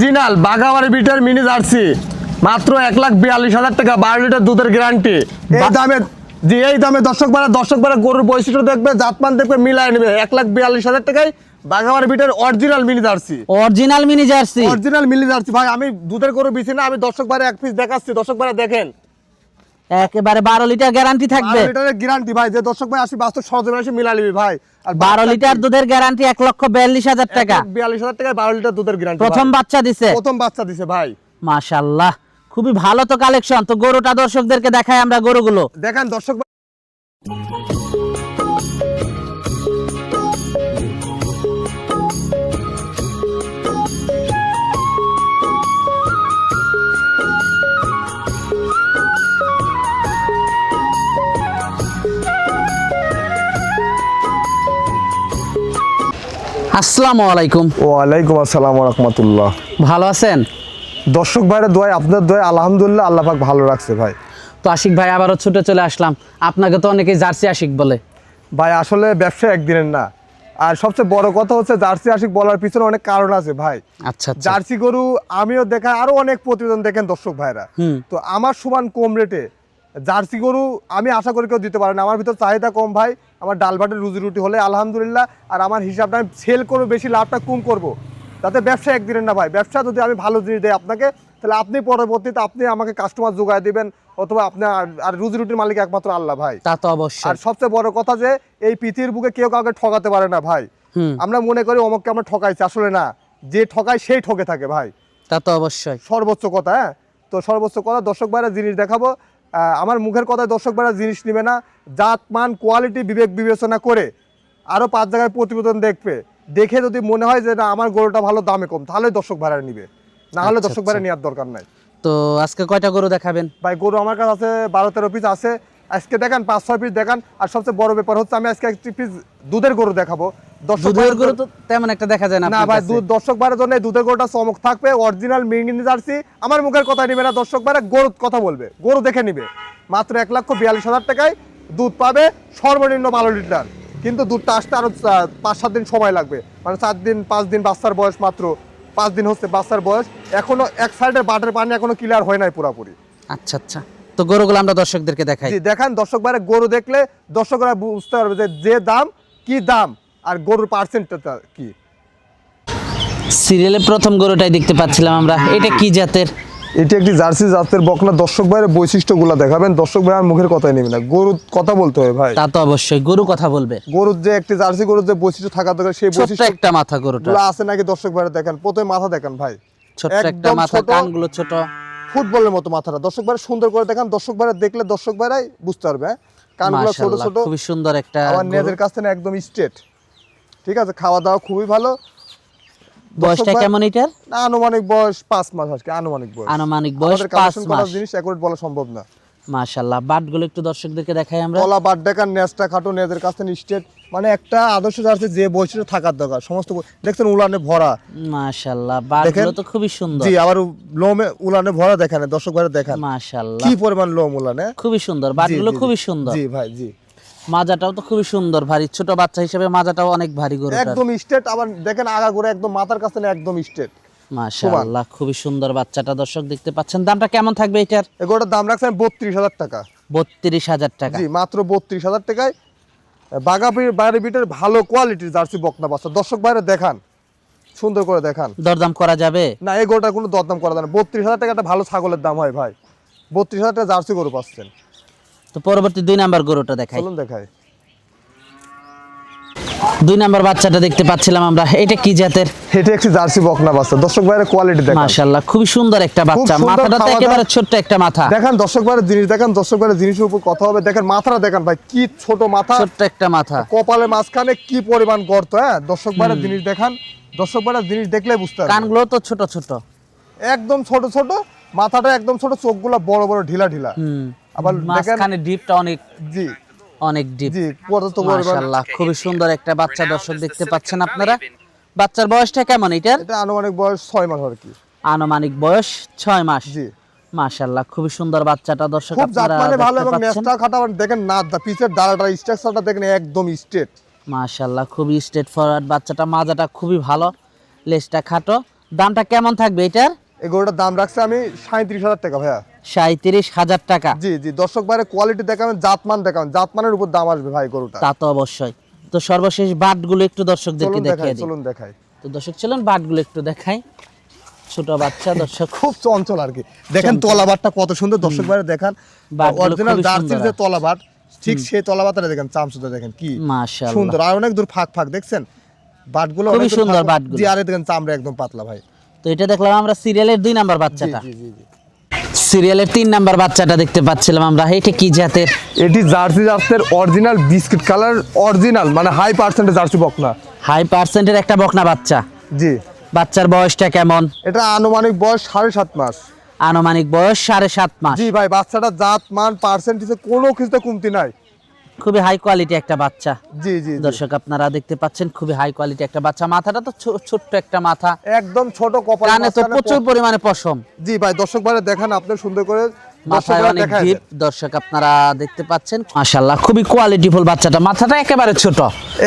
জিনাল Bagabari bitter mini jersey মাত্র এক লাখ বিয়াল্লিশ হাজার টাকা বারো লিটার দুধের গ্যারান্টি এই দামে জি এই দামে দর্শক বারা দর্শক বারা গরুর বৈশিষ্ট্য দেখবে জাতমান দেখবে মিলায় নেবে। এক লাখ বিয়াল্লিশ হাজার টাকায় বাঘাবাড়ি bitter original mini jersey. Original mini jersey. Original mini jersey. ভাই আমি দুধের গরু বিছি না আমি দর্শক বারে এক পিস দেখাচ্ছি দর্শক বারে দেখেন। একেবারে বারো লিটার গ্যারান্টি থাকবে। লিটারের গ্যারান্টি ভাই। যে দর্শক ভাই আসি বাস্তব সরজমে এসে মিলা নিবি ভাই। আর বারো লিটার দুধের গ্যারান্টি এক লক্ষ বিয়াল্লিশ হাজার টাকা। বিয়াল্লিশ হাজার টাকায় বারো লিটার দুধের গ্যারান্টি প্রথম বাচ্চা দিছে। প্রথম বাচ্চা দিছে ভাই। মাশাল্লাহ খুবই ভালো তো কালেকশন তো গরুটা দর্শকদেরকে দেখায় আমরা গরুগুলো। দেখেন দর্শক আসসালামু আলাইকুম। ওয়ালাইকুম আসসালাম রহমতুল্লাহ ভালো আছেন? দর্শক ভাইরা দোয়াই আপনার দোয়াই আলহামদুলিল্লাহ আল্লাহ পাক ভালো রাখছে ভাই। তো আশিক ভাই আবারও ছুটে চলে আসলাম। আপনাকে তো অনেকেই জার্সি আশিক বলে। ভাই আসলে ব্যবসা একদিনের না। আর সবচেয়ে বড় কথা হচ্ছে জার্সি আশিক বলার পিছনে অনেক কারণ আছে ভাই। আচ্ছা আচ্ছা। জার্সি গরু আমিও দেখা আরও অনেক প্রতিবেদন দেখেন দর্শক ভাইরা তো আমার সমান কম রেটে জার্সি গরু আমি আশা করি কেউ দিতে পারে না। আমার ভিতর চাহিদা কম ভাই আমার ডাল ভাতের রুজি রুটি হলে আলহামদুলিল্লাহ আর আমার হিসাবটা আমি সেল করব বেশি লাভটা কম করব। যাতে ব্যবসা একদিনের না ভাই ব্যবসা যদি আমি ভালো জিনিস দেয় আপনাকে তাহলে আপনি পরবর্তীতে আপনি আমাকে কাস্টমার যোগায় দিবেন অথবা আপনি আর- রুজি রুটির মালিক একমাত্র আল্লাহ ভাই। তা তো অবশ্যই। আর সবচেয়ে বড় কথা যে এই পৃথিবীর বুকে কেউ কাউকে ঠকাতে পারে না ভাই। আমরা মনে করি অমুককে আমরা ঠকাইছি আসলে না। যে ঠকায় সেই ঠকে থাকে ভাই। তা তো অবশ্যই। সর্বোচ্চ কথা হ্যাঁ? তো সর্বোচ্চ কথা দর্শক ভাইরা জিনিস দেখাবো আমার মুখের কথায় দর্শক বেড়া জিনিস নেবে না। জাত মান কোয়ালিটি বিবেক বিবেচনা করে আরও পাঁচ জায়গায় প্রতিবেদন দেখবে। দেখে যদি মনে হয় যে না আমার গরুটা ভালো দামে কম তাহলে দর্শক ভাড়া নিবে। না হলে আচ্ছা, দর্শক ভাইরা আচ্ছা। নেওয়ার দরকার নাই। তো আজকে কয়টা গরু দেখাবেন? ভাই গরু আমার কাছে আছে বারো তেরো পিস আছে। আজকে দেখান পাঁচ ছয় পিস দেখান। আর সবচেয়ে বড় ব্যাপার হচ্ছে আমি আজকে একটি পিস দুধের গরু দেখাবো। দুধের গরু তো তেমন একটা দেখা যায় না না ভাই দুধ দর্শক বারের জন্য দুধের গরুটা চমক থাকবে। অরিজিনাল মিঙ্গিনি জার্সি। আমার মুখের কথা নিবে না দর্শক বারে গরু কথা বলবে। গরু দেখে নিবে। মাত্র এক লক্ষ বিয়াল্লিশ হাজার টাকায় দুধ পাবে সর্বনিম্ন বারো লিটার। কিন্তু দুধটা আসতে আরও পাঁচ সাত দিন সময় লাগবে। মানে চার দিন পাঁচ দিন বাচ্চার বয়স মাত্র। পাঁচ দিন হচ্ছে বাচ্চার বয়স। এখনও এক সাইডের বাটের পানি এখনও ক্লিয়ার হয় নাই পুরোপুরি। আচ্ছা আচ্ছা। তো গরুগুলো আমরা দর্শকদেরকে দেখাই। দেখান দর্শক বারে গরু দেখলে দর্শকরা বুঝতে পারবে যে যে দাম কি দাম আর গরুর পার্সেন্টটা কি। সিরিয়ালে প্রথম গরুটাই দেখতে পাচ্ছিলাম আমরা। এটা কি জাতের? এটি একটি জার্সি জাতের বকনা। দর্শক ভাইয়ের বৈশিষ্ট্যগুলো দেখাবেন। দর্শক ভাই আমার মুখের কথাই নেবে না। গরুর কথা বলতে হবে ভাই। তা তো অবশ্যই গরু কথা বলবে। গরুর যে একটি জার্সি গরুর যে বৈশিষ্ট্য থাকা দরকার সেই বৈশিষ্ট্য একটা মাথা গরুটা আছে নাকি দর্শক ভাইরা দেখেন? প্রথমে মাথা দেখেন ভাই। ছোট একটা মাথা। কানগুলো ছোট। ফুটবলের মতো মাথাটা। দর্শক ভাই সুন্দর করে দেখেন। দর্শক ভাই দেখলে দর্শক ভাইরাই বুঝতে পারবে হ্যাঁ? কানগুলো ছোট ছোট। খুবই সুন্দর একটা আমার। নিজের কাছ থেকে একদম স্ট্রেট ঠিক আছে খাওয়া দাওয়া খুবই ভালো। বয়সটা কেমন এটার? না আনুমানিক বয়স পাঁচ মাস আজকে আনুমানিক বয়স। আনুমানিক বয়স আমাদের পাঁচ মাস। জিনিস একুরেট বলা সম্ভব না। মাশাআল্লাহ। বাটগুলো একটু দর্শকদেরকে দেখাই আমরা। বাদ দেখান নেজটা খাটো নেজের কাছ স্টেট মানে একটা আদর্শ জার্সি যে বৈশিষ্ট্য থাকার দরকার সমস্ত দেখছেন উলানে ভরা। মাশাআল্লাহ বাটগুলো তো খুবই সুন্দর। জি আবার লোমে উলানে ভরা দেখেন দর্শক ভাইরা দেখেন। মাশাআল্লাহ। কি পরিমাণ লোম উলানে? খুবই সুন্দর বাটগুলো। খুবই সুন্দর। জি ভাই জি। মাজাটাও তো খুবই সুন্দর ভারী। ছোট বাচ্চা হিসেবে মাজাটাও অনেক ভারী গরুটার। একদম স্টেট আবার দেখেন আগা করে একদম মাথার কাছে একদম স্টেট মাশাআল্লাহ খুবই সুন্দর বাচ্চাটা দর্শক দেখতে পাচ্ছেন। দামটা কেমন থাকবে এটার? এগুলোটার দাম রাখছেন বত্রিশ হাজার টাকা। বত্রিশ হাজার টাকা। জি মাত্র বত্রিশ হাজার টাকায়। বাগাবি বাইরে বিটের ভালো কোয়ালিটির জার্সি বকনা বাচ্চা। দর্শক বাইরে দেখান। সুন্দর করে দেখান। দরদাম করা যাবে? না এই গরুটার কোনো দরদাম করা যায় না। বত্রিশ হাজার টাকা একটা ভালো ছাগলের দাম হয় ভাই। বত্রিশ হাজার টাকা জার্সি গরু পাচ্ছেন। তো পরবর্তী দুই নাম্বার গরুটা দেখাই। চলুন দেখায় দুই নাম্বার বাচ্চাটা দেখতে পাচ্ছিলাম আমরা। এটা কি জাতের? এটা একটি জার্সি বকনা বাচ্চা। দর্শক ভাইয়ের কোয়ালিটি দেখান। মাশাআল্লাহ খুবই সুন্দর একটা বাচ্চা। মাথাটা তো একেবারে। ছোট্ট একটা মাথা। দেখেন দর্শক ভাইয়ের জিনিস দেখেন দর্শক ভাইয়ের জিনিসের উপর কথা হবে। দেখেন মাথাটা দেখেন ভাই কি ছোট মাথা। ছোট্ট একটা মাথা। কপালের মাঝখানে কি পরিমাণ গর্ত হ্যাঁ? দর্শক ভাইয়ের জিনিস দেখান। দর্শক ভাইয়ের জিনিস দেখলে বুঝতে পারবেন। কানগুলো তো ছোট ছোট। একদম ছোট ছোট মাথাটা একদম ছোট চোখগুলো বড় বড় ঢিলা ঢিলা। হুম। আবার দেখেন ডিপটা অনেক। জি। অনেক ডিপ মাশাআল্লাহ খুবই সুন্দর একটা বাচ্চা দর্শক দেখতে পাচ্ছেন আপনারা। বাচ্চার বয়সটা কেমন এটার? এটা আনুমানিক বয়স ছয় মাস আর কি। আনুমানিক বয়স ছয় মাস। জি। মাশাআল্লাহ খুবই সুন্দর বাচ্চাটা দর্শক আপনারা মানে ভালো এবং নেস্টা খাটা মানে দেখেন না দা পিছের দাঁড়াটা স্ট্রাকচারটা দেখেন একদম স্ট্রেট মাশাআল্লাহ খুবই স্ট্রেট ফরওয়ার্ড বাচ্চাটা মাজাটা খুবই ভালো লেজটা খাটো। দামটা কেমন থাকবে এটার? এই গরুটার দাম রাখছে আমি সাঁত্রিশ হাজার টাকা ভাইয়া। সাঁত্রিশ হাজার টাকা। জি জি দর্শক বাইরে কোয়ালিটি দেখাবেন জাতমান দেখাবেন জাতমানের উপর দাম আসবে ভাই গরুটা। তা তো অবশ্যই। তো সর্বশেষ বাটগুলো একটু দর্শকদেরকে দেখাই চলুন দেখাই। তো দর্শক চলুন বাটগুলো একটু দেখাই। ছোট বাচ্চা দর্শক। খুব চঞ্চল আর কি। দেখেন তলাবারটা কত সুন্দর দর্শক বাইরে দেখান। অরিজিনাল জার্সির যে তলাবাট ঠিক সেই তলাবারটা দেখেন চামচুটা দেখেন কি মাশাআল্লাহ। সুন্দর। আর অনেক দূর ফাঁক ফাঁক দেখছেন? বাটগুলো অনেক সুন্দর। বাটগুলো। জি আরে দেখেন চামড়া একদম পাতলা ভাই। তো এটা দেখলাম আমরা সিরিয়ালের দুই নাম্বার বাচ্চাটা। জি জি জি। সিরিয়ালের তিন নাম্বার বাচ্চাটা দেখতে পাচ্ছিলাম আমরা। এটা কি জাতের? এটি জার্সি জাতের অরিজিনাল বিস্কিট কালার অরিজিনাল মানে হাই পার্সেন্টেজ জার্সি বকনা। হাই পার্সেন্টের একটা বকনা বাচ্চা। জি। বাচ্চার বয়সটা কেমন? এটা আনুমানিক বয়স সাড়ে সাত মাস। আনুমানিক বয়স সাড়ে সাত মাস। জি ভাই বাচ্চাটা জাত মান পার্সেন্টেজে কোনো কিছুতে কমতি নাই। খুবই হাই কোয়ালিটি একটা বাচ্চা। জি জি। দর্শক আপনারা দেখতে পাচ্ছেন খুবই হাই কোয়ালিটি একটা বাচ্চা। মাথাটা তো ছোট্ট একটা মাথা। একদম ছোট কপাল কানে তো প্রচুর পরিমাণে পশম। জি ভাই দর্শক ভাই দেখান আপনি সুন্দর করে মাথায় অনেক ডিপ দর্শক আপনারা দেখতে পাচ্ছেন মাশাআল্লাহ খুবই কোয়ালিটিফুল বাচ্চাটা। মাথাটা একেবারে ছোট।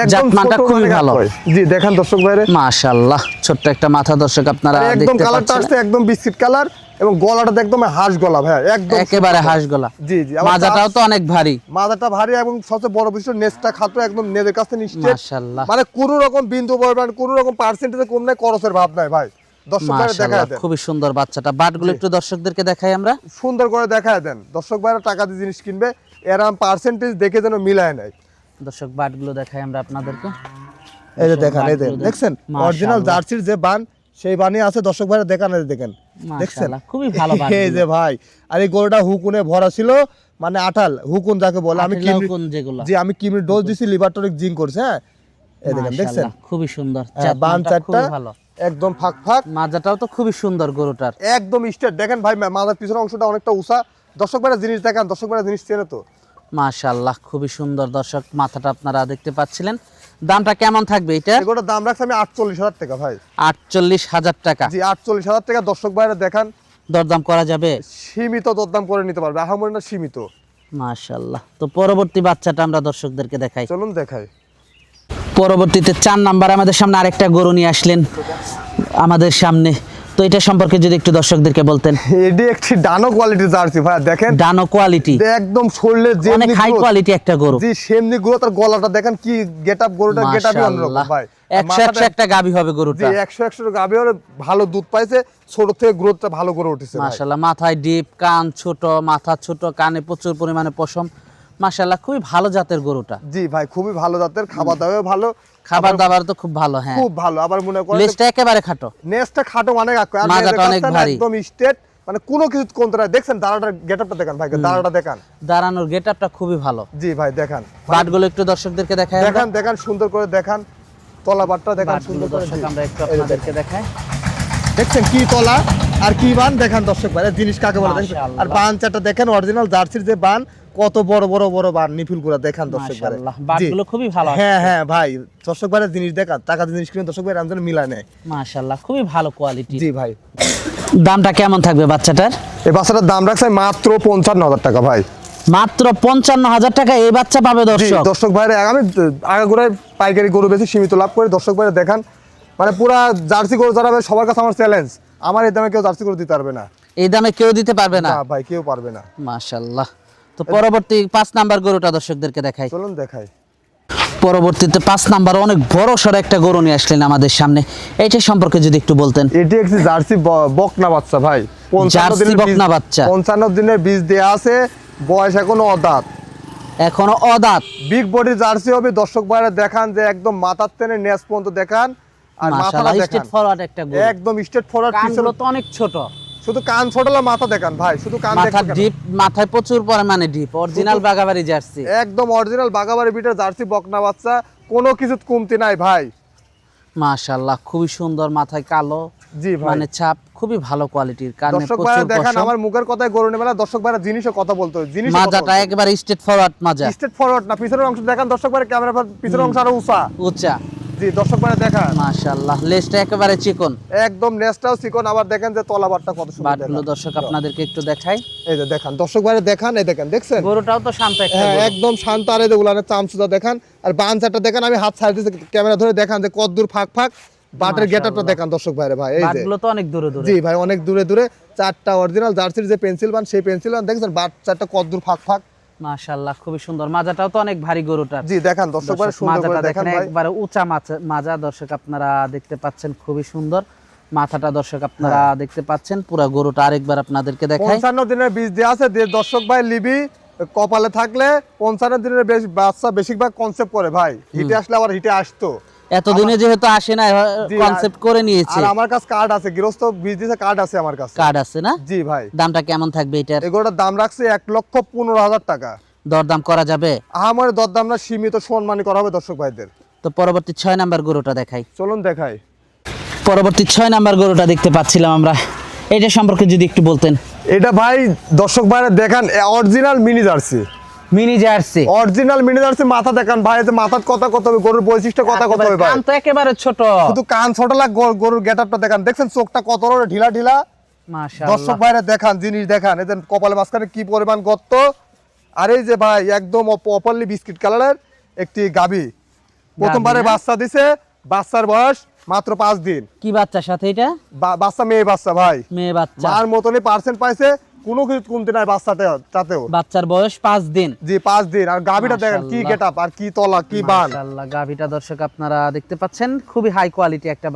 একদম জাতমানটা খুবই ভালো। জি দেখেন দর্শক ভাইরে। মাশাআল্লাহ ছোট্ট একটা মাথা দর্শক আপনারা দেখতে পাচ্ছেন একদম কালারটা আসছে একদম বিস্কিট কালার এবং গলাটা তো একদম হাঁস গলা ভাই একদম একেবারে হাঁস গলা। জি জি মাজাটাও তো অনেক ভারী। মাথাটা ভারী এবং সবচেয়ে বড় বিষয় নেসটা খাটো একদম নেদের কাছে নিশ্চিত। মাশাআল্লাহ। মানে কোন রকম বিন্দু পরিমাণ কোন রকম পার্সেন্টেজে কম নাই খরচের ভাব নাই ভাই। দর্শক ভাইরা মাশাআল্লাহ দেখায় দেন। খুবই সুন্দর বাচ্চাটা। বাটগুলো একটু দর্শকদেরকে দেখাই আমরা। সুন্দর করে দেখায় দেন। দর্শক ভাইরা টাকা দিয়ে জিনিস কিনবে এরম পার্সেন্টেজ দেখে যেন মিলায় নাই। দর্শক বাটগুলো দেখাই আমরা আপনাদেরকে। এই যে দেখেন এই যে দেখছেন? অরিজিনাল জার্সির যে বান সেই বানি আছে। দর্শক ভাইরা দেখান দেখেন। দেখছেন? খুবই ভালো এই যে ভাই আর এই গরুটা হুকুনে ভরা ছিল মানে আঠাল হুকুন যাকে বলে আমি কিমি জি আমি কিমির ডোজ দিছি লিভার টনিক জিন করছে হ্যাঁ? এই দেখেন দেখছেন? খুবই সুন্দর। হ্যাঁ, বান চারটা ভালো। একদম ফাঁক ফাঁক। মাজাটাও তো খুবই সুন্দর গরুটার। একদম স্ট্রেট। দেখেন ভাই মাথার পিছনের অংশটা অনেকটা উষা দর্শক ভাইরা জিনিস দেখান দর্শক ভাইরা জিনিস চেনে তো। মাশাআল্লাহ খুবই সুন্দর দর্শক মাথাটা আপনারা দেখতে পাচ্ছিলেন। দামটা কেমন থাকবে এটা? এগুলোর দাম রাখছি আমি আটচল্লিশ হাজার টাকা ভাই। আটচল্লিশ হাজার টাকা। জি আটচল্লিশ হাজার টাকা। দর্শক ভাইরা দেখান। দরদাম করা যাবে? সীমিত দরদাম করে নিতে পারবে। আহামরি না সীমিত। মাশাআল্লাহ। তো পরবর্তী বাচ্চাটা আমরা দর্শকদেরকে দেখাই। চলুন দেখাই। পরবর্তীতে চার নাম্বার আমাদের সামনে আরেকটা গরু নিয়ে আসলেন। আমাদের সামনে তো এটা সম্পর্কে যদি একটু দর্শকদেরকে বলতেন। এটি একটি ডানো কোয়ালিটির জার্সি ভাই দেখেন। ডানো কোয়ালিটি একদম শরীরের যে অনেক হাই কোয়ালিটি একটা গরু। জি সেমনি গ্রোথ আর গলাটা দেখেন কি গেট আপ গরুটার অন্যরকম ভাই। একশো একশো একটা গাভী হবে জি গরুটা একশো একশো গাভি হলে ভালো দুধ পাইছে ছোট থেকে গ্রোথটা ভালো করে উঠেছে ভাই। মাশাআল্লাহ মাথায় ডিপ কান ছোট মাথা ছোট কানে প্রচুর পরিমাণে পশম। মাশাআল্লাহ খুবই ভালো জাতের গরুটা। জি ভাই খুবই ভালো জাতের খাবার দাবার ভালো। খাবার দাবার তো খুব ভালো হ্যাঁ। খুব ভালো আবার মনে করেন লেজটা একেবারে খাটো। নেসটা খাটো মানে আর মাজাটা অনেক ভারী। একদম স্ট্রেট মানে কোনো কিছু নাই। দেখছেন দাঁড়াটার গেটআপটা দেখান ভাই দাঁড়াটা দেখান। দাঁড়ানোর গেট আপটা খুবই ভালো। জি ভাই দেখান। বাটগুলো একটু দর্শকদেরকে আমরা। দেখান দেখান সুন্দর করে দেখান। তলা বাটটা দেখান সুন্দর করে দর্শক আমরা একটু আপনাদেরকে দেখাই। দেখছেন কি তলা? আর কি বান? দেখান দর্শক ভাই জিনিস কাকে বলে দেখেন? আর বান চারটা দেখেন অরিজিনাল জার্সির যে বান কত বড় বড় বড় বান নিফুল করে দেখান দর্শক ভাই। বাটগুলো খুবই ভালো হ্যাঁ হ্যাঁ ভাই দর্শক ভাইয়ের জিনিস দেখান টাকা জিনিস কিনে দর্শক ভাই রামজান মিলায় নেয়। মাশাআল্লাহ খুবই ভালো কোয়ালিটি জি ভাই। দামটা কেমন থাকবে বাচ্চাটার? এই বাচ্চাটার দাম রাখছে মাত্র পঞ্চান্ন হাজার টাকা ভাই। মাত্র পঞ্চান্ন হাজার টাকা এই বাচ্চা পাবে দর্শক। দর্শক ভাইরা আমি আগাগোড়ায় পাইকারি গরু বেশি সীমিত লাভ করে দর্শক ভাইরা দেখান। মানে পুরা জার্সি গরু যারা সবার কাছে আমার চ্যালেঞ্জ আমার এই দামে কেউ জার্সি গরু দিতে পারবে না। এই দামে কেউ দিতে পারবে না? ভাই কেউ পারবে না। মাশাআল্লাহ। তো পরবর্তী পাঁচ নাম্বার গরুটা দর্শকদেরকে দেখাই। চলুন দেখাই। পরবর্তীতে পাঁচ নাম্বার অনেক বড় সড় একটা গরু নিয়ে আসলেন আমাদের সামনে। এইটা সম্পর্কে যদি একটু বলতেন। এটি একটি জার্সি বকনা বাচ্চা ভাই। পঞ্চান্ন জার্সি বকনা বাচ্চা। পঞ্চান্ন দিনের বীজ দেয়া আছে। বয়স এখনও অদাঁত। এখনও অদাঁত। বিগ বডি জার্সি হবে। দর্শক ভাইরা দেখান যে একদম মাথার টেনে নেস পর্যন্ত দেখান। আর মাথাটা ফরওয়ার্ড একটা গরু। একদম স্ট্রেট ফরওয়ার্ড কানগুলো তো অনেক ছোট। শুধু কান ছোটলা মাথা দেখান ভাই শুধু কান দেখতে ডিপ মাথায় প্রচুর পরিমাণে ডিপ অরিজিনাল বাগাবাড়ি জার্সি। একদম অরিজিনাল বাগাবাড়ি বিটের জার্সি বকনা বাচ্চা কোনো কিছু কমতি নাই ভাই। মাশাআল্লাহ খুবই সুন্দর মাথায় কালো জি ভাই। মানে ছাপ খুবই ভালো কোয়ালিটির কানে দর্শক প্রচুর দেখান আমার মুখের কথায় গরু নেবে না দর্শক ভাইরা জিনিসও কথা বলতো জিনিস মাজাটা একেবারে স্ট্রেট ফরওয়ার্ড মাজা। স্ট্রেট ফরওয়ার্ড না পিছনের অংশ দেখান দর্শক ভাইরা ক্যামেরা পিছনের অংশ আরও উঁচা। উঁচা। জি দর্শক মাশাআল্লাহ লেজটা একেবারে চিকন। একদম নেসটাও চিকন আবার দেখেন যে তলাবারটা কত সুন্দর বাটগুলো দর্শক আপনাদেরকে একটু দেখাই। এই যে দেখান দর্শক দেখান এই দেখেন দেখছেন? গরুটাও তো শান্ত একটা হ্যাঁ একদম শান্ত আর এই যে উলানের চামচুদা দেখান আর দেখান আমি হাত ছাড় দিতে ক্যামেরা ধরে দেখান যে কত দূর ফাঁক ফাঁক বাটের গেটআপটা। দেখান দর্শক ভাইরে ভাই এই যে। বাটগুলো তো অনেক দূরে দূরে। জি ভাই অনেক দূরে দূরে চারটা অরিজিনাল জার্সির যে পেন্সিল বান সেই পেন্সিল বান দেখছেন? বাট চারটা কত দূর ফাঁক ফাঁক মাশাআল্লাহ খুবই সুন্দর। মাজাটাও তো অনেক ভারী গরুটার। জি দেখান দর্শক সুন্দর করে দেখেন একবারে উঁচা মাজা দর্শক আপনারা দেখতে পাচ্ছেন খুবই সুন্দর। মাথাটা দর্শক আপনারা হ্যাঁ। দেখতে পাচ্ছেন পুরা গরুটা আরেকবার আপনাদেরকে দেখাই। পঞ্চান্ন দিনের বীজ দেওয়া আছে। দর্শক ভাই লিবি কপালে থাকলে পঞ্চান্ন দিনের বেশ বাচ্চা বেশিরভাগ কনসেপ্ট করে ভাই। হিটে আসলে আবার হিটে আসতো। এতদিনে যেহেতু আসে না কনসেপ্ট করে নিয়েছে। আর আমার কাছে কার্ড আছে গৃহস্থ বীজ দিছে কার্ড আছে আমার কাছে। কার্ড আছে না? জি ভাই। দামটা কেমন থাকবে এটার? এগুলোর দাম রাখছে এক লক্ষ পনেরো হাজার টাকা। দরদাম করা যাবে? আমার দরদাম না সীমিত সম্মানী করা হবে দর্শক ভাইদের। তো পরবর্তী ছয় নাম্বার গরুটা দেখাই। চলুন দেখাই। পরবর্তী ছয় নাম্বার গরুটা দেখতে পাচ্ছিলাম আমরা। এটা সম্পর্কে যদি একটু বলতেন। এটা ভাই দর্শক ভাইরা দেখান original mini jersey mini jersey. Original mini jersey মাথা দেখান ভাই এতে মাথার কথা কত হবে গরুর বৈশিষ্ট্য কথা কত হবে ভাই? কান তো একেবারে ছোট। শুধু কান ছোট লাগ গরুর গেটআপটা দেখান। দেখছেন চোখটা কত বড় ঢিলা ঢিলা? মাশাআল্লাহ। দর্শক ভাইরা দেখান জিনিস দেখান। এদের কপালে মাঝখানে কি পরিমাণ গর্ত? আর এই যে ভাই একদম প্রপারলি বিস্কিট কালারের একটি গাবি। প্রথমবারে বাচ্চা দিছে বাচ্চার বয়স মাত্র পাঁচ দিন। কি বাচ্চার সাথে এটা? বাচ্চা মেয়ে বাচ্চা ভাই। মেয়ে বাচ্চা। মার মতনই পার্সেন্ট পাইছে কোনো কিছু কমতি নাই বাচ্চাতে তাতেও। বাচ্চার বয়স পাঁচ দিন। জি পাঁচ দিন। আর গাবিটা দেখেন কি। গেট আর কি তলা কি বান। গাভিটা দর্শক আপনারা দেখতে পাচ্ছেন খুবই হাই কোয়ালিটি একটা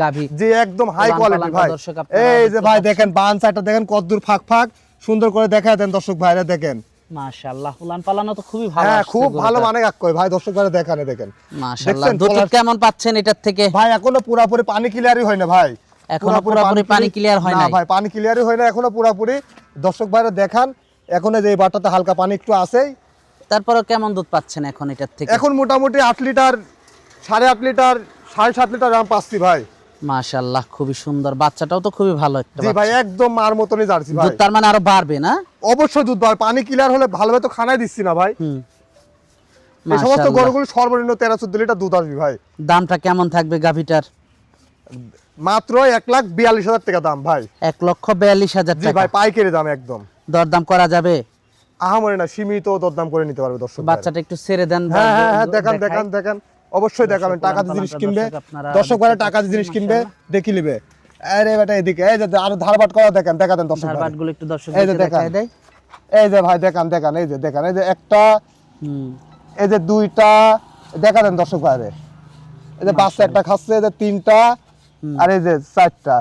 গাভি। জি একদম হাই কোয়ালিটি ভাই। দর্শক এই যে ভাই দেখেন বান সাইডটা দেখেন কত দূর ফাঁক ফাঁক। সুন্দর করে দেখায় দেন দর্শক ভাইরা দেখেন। মাশাআল্লাহ উলান পালানো তো খুবই ভালো হ্যাঁ খুব ভালো মানে ভাই দর্শক দেখানে দেখেন। মাশাআল্লাহ দেখছেন দুধ কেমন পাচ্ছেন এটার থেকে? ভাই এখনও পুরাপুরি পানি ক্লিয়ারই হয় না ভাই। এখনও পুরাপুরি পানি clear হয় না ভাই পানি ক্লিয়ারই হয় না এখনও পুরাপুরি। দর্শক ভাইরা দেখান এখন যে বাটাতে হালকা পানি একটু আছেই তারপরে কেমন দুধ পাচ্ছেন এখন এটার থেকে? এখন মোটামুটি আট লিটার সাড়ে আট লিটার সাড়ে সাত লিটার আম পাচ্ছি ভাই। মাশাআল্লাহ খুবই সুন্দর। বাচ্চাটাও তো খুবই ভালো একটা জি ভাই একদম মার মতনই জার্সি ভাই। দুধ তার মানে আরও বাড়বে না? অবশ্যই দুধ বাড়বে। পানি ক্লিয়ার হলে ভালোভাবে তো খানাই দিচ্ছি না ভাই। হুম। এই সমস্ত। গরুগুলো সর্বনিম্ন তেরো চোদ্দ লিটার দুধ আসবে ভাই। দামটা কেমন থাকবে গাভিটার? মাত্র এক লাখ বিয়াল্লিশ হাজার টাকা দাম ভাই। এক লক্ষ বিয়াল্লিশ হাজার টাকা ভাই পাইকারি দাম একদম। দরদাম করা যাবে? আহামরি না সীমিত দরদাম করে নিতে পারবে দর্শক বাচ্চাটা একটু ছেড়ে দেন হ্যাঁ হ্যাঁ হ্যাঁ দেখান দেখান দেখান। অবশ্যই দেখাবেন টাকা দিয়ে জিনিস কিনবে। দর্শক টাকা দিয়ে জিনিস কিনবে দেখি নিবে। আরে বেটা এদিকে এই যে আরও ধারবাট করা দেখেন দেখা দেন দর্শক। ধারবাটগুলো একটু দর্শক এই যে দেখান। এই যে ভাই দেখান দেখান এই যে দেখান এই যে একটা হুম। এই যে দুইটা দেখা দেন দর্শক ভাইরে এই যে। বাচ্চা একটা খাচ্ছে এই যে তিনটা আর এই যে চারটা।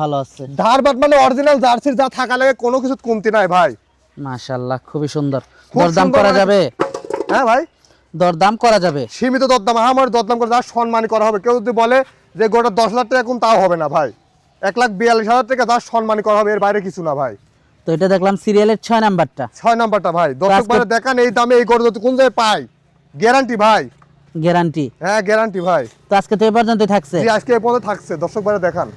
ভালো আছে। ধারবাট মানে অরিজিনাল জার্সির যা থাকা লাগে কোনো কিছু কমতি নাই ভাই। মাশাআল্লাহ খুবই সুন্দর। দরদাম করা যাবে? হ্যাঁ ভাই। দরদাম করা যাবে? সীমিত দরদাম আমার দরদাম করে যার সম্মানী করা হবে। কেউ যদি বলে যে গোটা দশ লাখ টাকা কম তাও হবে না ভাই। এক লাখ বিয়াল্লিশ হাজার টাকা যার সম্মানী করা হবে এর বাইরে কিছু না ভাই। তো এটা দেখলাম সিরিয়ালের ছয় নাম্বারটা। ছয় নাম্বারটা ভাই। দর্শক দেখান এই দামে এই গরু কোন জায়গায় পাই গ্যারান্টি ভাই। গ্যারান্টি? হ্যাঁ গ্যারান্টি ভাই। তো আজকে তো এ পর্যন্তই থাকছে। জি আজকে এই পর্যন্ত থাকছে। দর্শক ভাইরা দেখান।